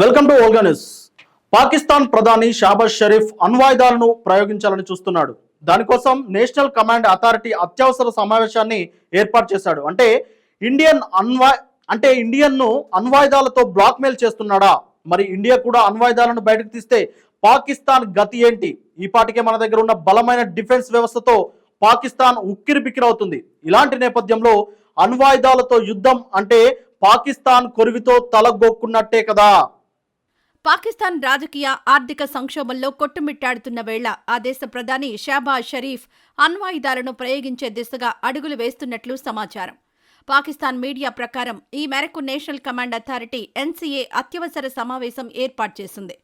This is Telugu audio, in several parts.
Welcome to Olga news. Pakistan ప్రధాని షాబాజ్ షరీఫ్ అణ్వాయుధాలను ప్రయోగించాలని చూస్తున్నాడు. దానికోసం నేషనల్ కమాండ్ అథారిటీ అత్యవసర సమావేశాన్ని ఏర్పాటు చేశాడు. అంటే ఇండియన్ అణ్వా అంటే ఇండియన్ను అణ్వాయుధాలతో బ్లాక్మెయిల్ చేస్తున్నాడా? మరి ఇండియా కూడా అణ్వాయుధాలను బయటకు తీస్తే పాకిస్తాన్ గతి ఏంటి? ఈ పాటికే మన దగ్గర ఉన్న బలమైన డిఫెన్స్ వ్యవస్థతో పాకిస్తాన్ ఉక్కిరి బిక్కిరవుతుంది ఇలాంటి నేపథ్యంలో అణ్వాయుధాలతో యుద్ధం అంటే పాకిస్తాన్ కొరివితో తలగొక్కున్నట్టే కదా. పాకిస్తాన్ రాజకీయ ఆర్థిక సంక్షోభంలో కొట్టుమిట్టాడుతున్న వేళ ఆ దేశ ప్రధాని షాబాజ్ షరీఫ్ అణ్వాయుధాలను ప్రయోగించే దిశగా అడుగులు వేస్తున్నట్లు సమాచారం. పాకిస్తాన్ మీడియా ప్రకారం ఈ మేరకు నేషనల్ కమాండ్ అథారిటీ ఎన్సీఏ అత్యవసర సమావేశం ఏర్పాటు చేసింది.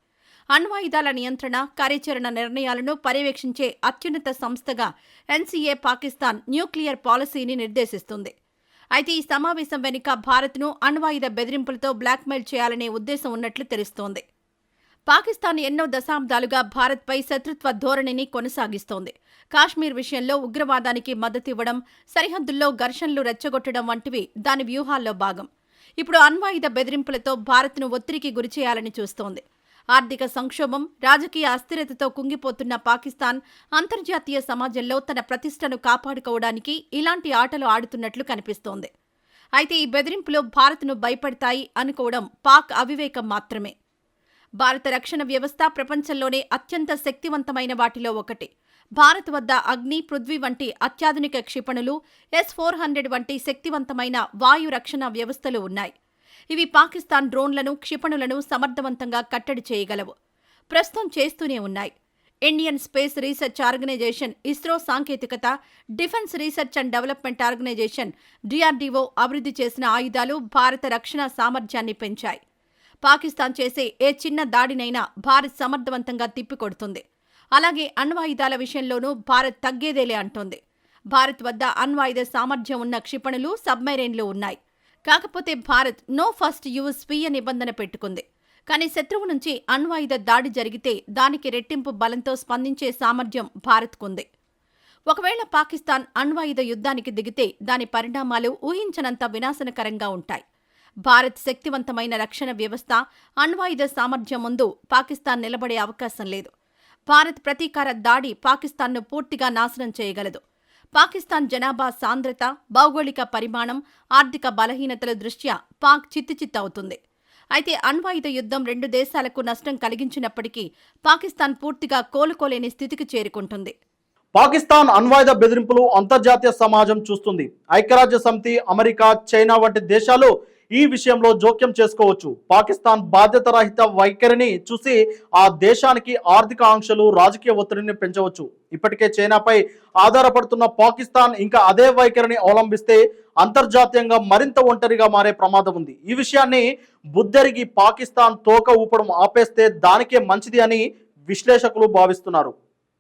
అణ్వాయుధాల నియంత్రణ కార్యాచరణ నిర్ణయాలను పర్యవేక్షించే అత్యున్నత సంస్థగా ఎన్సీఏ పాకిస్తాన్ న్యూక్లియర్ పాలసీని నిర్దేశిస్తుంది. అయితే ఈ సమావేశం వెనుక భారత్ను అణ్వాయుధ బెదిరింపులతో బ్లాక్మెయిల్ చేయాలనే ఉద్దేశం ఉన్నట్లు తెలుస్తోంది. పాకిస్తాన్ ఎన్నో దశాబ్దాలుగా భారత్పై శత్రుత్వ ధోరణిని కొనసాగిస్తోంది. కాశ్మీర్ విషయంలో ఉగ్రవాదానికి మద్దతివ్వడం సరిహద్దుల్లో ఘర్షణలు రెచ్చగొట్టడం వంటివి దాని వ్యూహాల్లో భాగం. ఇప్పుడు అణ్వాయుధ బెదిరింపులతో భారత్ను ఒత్తిడికి గురిచేయాలని చూస్తోంది. ఆర్థిక సంక్షోభం రాజకీయ అస్థిరతతో కుంగిపోతున్న పాకిస్తాన్ అంతర్జాతీయ సమాజంలో తన ప్రతిష్టను కాపాడుకోవడానికి ఇలాంటి ఆటలు ఆడుతున్నట్లు కనిపిస్తోంది. అయితే ఈ బెదిరింపులు భారత్ను భయపడతాయి అనుకోవడం పాక్ అవివేకం మాత్రమే. భారత రక్షణ వ్యవస్థ ప్రపంచంలోనే అత్యంత శక్తివంతమైన వాటిలో ఒకటి. భారత్ వద్ద అగ్ని పృథ్వీ వంటి అత్యాధునిక క్షిపణులు ఎస్ ఫోర్ హండ్రెడ్ వంటి శక్తివంతమైన వాయు రక్షణ వ్యవస్థలు ఉన్నాయి. ఇవి పాకిస్తాన్ డ్రోన్లను క్షిపణులను సమర్థవంతంగా కట్టడి చేయగలవు. ప్రస్తుతం చేస్తూనే ఉన్నాయి. Indian space research organisation ISRO సాంకేతికత defence research and development organisation DRDO అభివృద్ధి చేసిన ఆయుధాలు భారత రక్షణ సామర్థ్యాన్ని పెంచాయి. పాకిస్తాన్ చేసే ఏ చిన్న దాడినైనా భారత్ సమర్థవంతంగా తిప్పికొడుతుంది. అలాగే అణ్వాయుధాల విషయంలోనూ భారత్ తగ్గేదేలే అంటోంది. భారత్ వద్ద అణ్వాయుధ సామర్థ్యం ఉన్న క్షిపణులు సబ్మెరైన్లు ఉన్నాయి. కాకపోతే భారత్ నో ఫస్ట్ యూజ్ స్వీయ నిబంధన పెట్టుకుంది. కానీ శత్రువు నుంచి అణ్వాయుధ దాడి జరిగితే దానికి రెట్టింపు బలంతో స్పందించే సామర్థ్యం భారత్కుంది. ఒకవేళ పాకిస్తాన్ అణ్వాయుధ యుద్ధానికి దిగితే దాని పరిణామాలు ఊహించనంత వినాశనకరంగా ఉంటాయి. భారత్ శక్తివంతమైన రక్షణ వ్యవస్థ అణ్వాయుధ సామర్థ్యం ముందు పాకిస్తాన్ నిలబడే అవకాశం లేదు. భారత్ ప్రతీకార దాడి పాకిస్తాన్ను పూర్తిగా నాశనం చేయగలదు. పాకిస్తాన్ జనాభా సాంద్రత భౌగోళిక పరిమాణం ఆర్థిక బలహీనతల దృష్ట్యా పాక్ చిత్తుచిత్తవుతుంది. అయితే అణ్వాయుధ యుద్ధం రెండు దేశాలకు నష్టం కలిగించినప్పటికీ పాకిస్తాన్ పూర్తిగా కోలుకోలేని స్థితికి చేరుకుంటుంది. పాకిస్తాన్ అణ్వాయుధ బెదిరింపులు అంతర్జాతీయ సమాజం చూస్తుంది. ఐక్యరాజ్య సమితి అమెరికా చైనా వంటి దేశాలు ఈ విషయంలో జోక్యం చేసుకోవచ్చు. పాకిస్తాన్ బాధ్యత రహిత వైఖరిని చూసి ఆ దేశానికి ఆర్థిక ఆంక్షలు రాజకీయ ఒత్తిడిని పెంచవచ్చు. ఇప్పటికే చైనాపై ఆధారపడుతున్న పాకిస్తాన్ ఇంకా అదే వైఖరిని అవలంబిస్తే అంతర్జాతీయంగా మరింత ఒంటరిగా మారే ప్రమాదం ఉంది. ఈ విషయాన్ని బుద్ధెరిగి పాకిస్తాన్ తోక ఊపడం ఆపేస్తే దానికే మంచిది అని విశ్లేషకులు భావిస్తున్నారు.